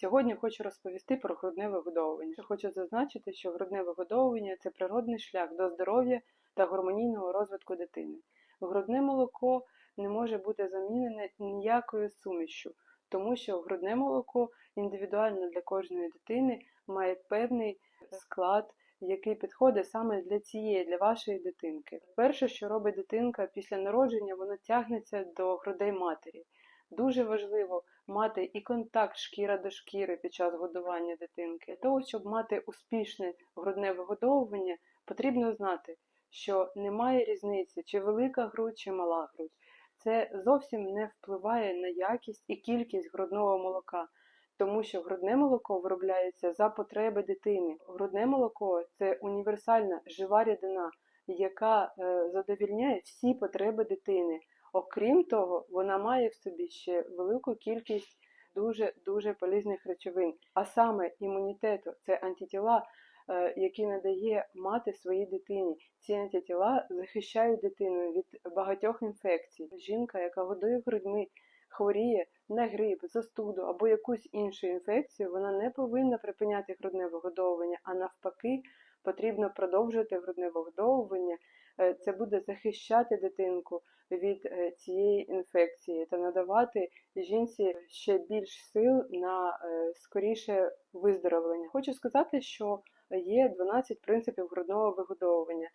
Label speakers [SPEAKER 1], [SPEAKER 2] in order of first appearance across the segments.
[SPEAKER 1] Сьогодні хочу розповісти про грудне вигодовування. Хочу зазначити, що грудне вигодовування це природний шлях до здоров'я та гармонійного розвитку дитини. Грудне молоко не може бути замінене ніякою сумішю, тому що грудне молоко індивідуально для кожної дитини має певний склад, який підходить саме для цієї, для вашої дитинки. Перше, що робить дитинка після народження, вона тягнеться до грудей матері. Дуже важливо мати і контакт шкіра до шкіри під час годування дитинки. Для того, щоб мати успішне грудне вигодовування, потрібно знати, що немає різниці, чи велика грудь, чи мала грудь. Це зовсім не впливає на якість і кількість грудного молока, тому що грудне молоко виробляється за потреби дитини. Грудне молоко це універсальна жива рідина, яка е, задовільняє всі потреби дитини. Окрім того, вона має в собі ще велику кількість дуже дуже полезних речовин, а саме імунітету це антитіла, е, які надає мати своїй дитині. Ці антитіла захищають дитину від багатьох інфекцій. Жінка, яка годує грудьми, хворіє на грип, застуду або якусь іншу інфекцію, вона не повинна припиняти грудне вигодовування, а навпаки, потрібно продовжувати грудне вигодовування. Е, Це буде захищати дитинку від е, цієї інфекції та надавати жінці ще більш сил на е, скоріше виздоровлення. Хочу сказати, що є 12 принципів грудного вигодовування.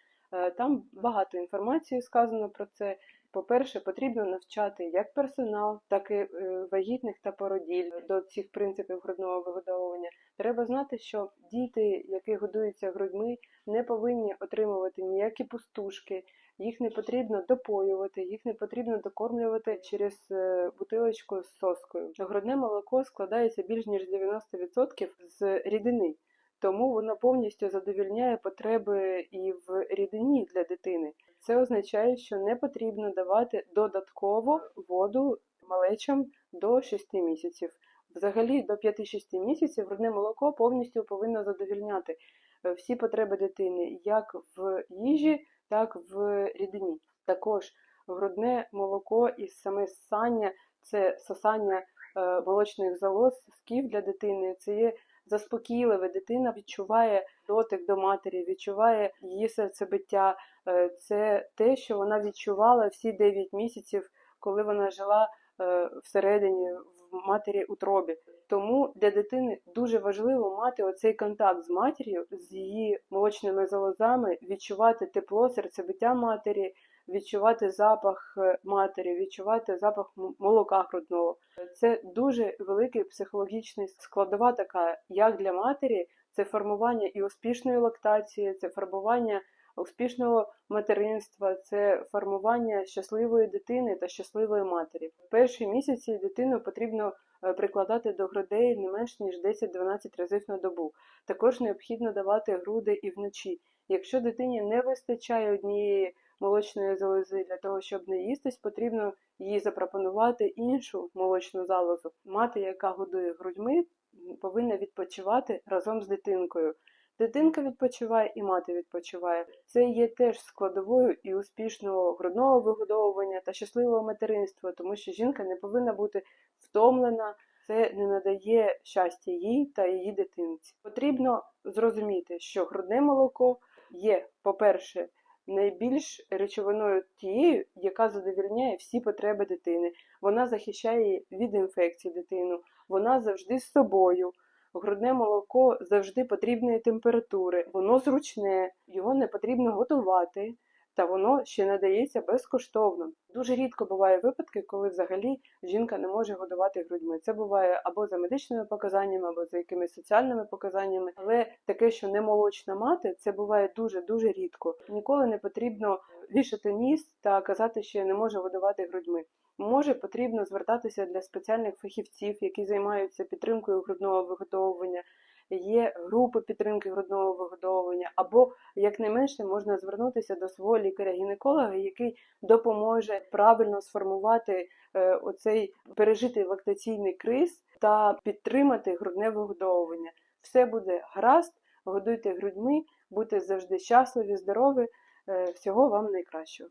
[SPEAKER 1] Там багато інформації сказано про це. По-перше, потрібно навчати як персонал, так і е, вагітних та породіль до цих принципів грудного вигодовування. Треба знати, що діти, які годуються грудьми, не повинні отримувати ніякі пустушки, їх не потрібно допоювати, їх не потрібно докормлювати через е, бутилочку з соскою. Грудне молоко складається більш ніж 90% з рідини. Тому воно повністю задовільняє потреби і в рідині для дитини. Це означає, що не потрібно давати додатково воду малечам до 6 місяців. Взагалі до 5-6 місяців грудне молоко повністю повинно задовільняти е, всі потреби дитини, як в їжі, так і в рідині. Також грудне молоко і саме ссання це сосання е, молочних залоз, сків для дитини. Це є заспокійливе. Дитина відчуває дотик до матері, відчуває її серцебиття. Е, Це те, що вона відчувала всі 9 місяців, коли вона жила е, всередині в матері утробі. Тому для дитини дуже важливо мати оцей контакт з матір'ю, з її молочними залозами, відчувати тепло серцебиття матері, відчувати запах е, матері, відчувати запах молока грудного. Це дуже великий психологічний складова така, як для матері, це формування і успішної лактації, це формування успішного материнства, це формування щасливої дитини та щасливої матері. В перші місяці дитину потрібно е, прикладати до грудей не менш ніж 10-12 разів на добу. Також необхідно давати груди і вночі. Якщо дитині не вистачає однієї молочної залози для того, щоб не їстись, потрібно їй запропонувати іншу молочну залозу. Мати, яка годує грудьми, повинна відпочивати разом з дитинкою. Дитинка відпочиває і мати відпочиває. Це є теж складовою і успішного грудного вигодовування та щасливого материнства, тому що жінка не повинна бути втомлена. Це не надає щастя їй та її дитинці. Потрібно зрозуміти, що грудне молоко є, по-перше, найбільш речовиною тією, яка задовільняє всі потреби дитини. Вона захищає від інфекцій дитину, вона завжди з собою. Грудне молоко завжди потрібної температури, воно зручне, його не потрібно готувати, та воно ще надається безкоштовно. Дуже рідко бувають випадки, коли взагалі жінка не може годувати грудьми. Це буває або за медичними показаннями, або за якимись соціальними показаннями. Але таке, що не молочна мати, це буває дуже дуже рідко. Ніколи не потрібно вішати ніс та казати, що я не можу годувати грудьми. Може, потрібно звертатися для спеціальних фахівців, які займаються підтримкою грудного виготовлення. Є групи підтримки грудного вигодовування, або якнайменше можна звернутися до свого лікаря-гінеколога, який допоможе правильно сформувати е, оцей пережитий лактаційний криз та підтримати грудне вигодовування. Все буде гаразд, годуйте грудьми, будьте завжди щасливі, здорові. Е, всього вам найкращого.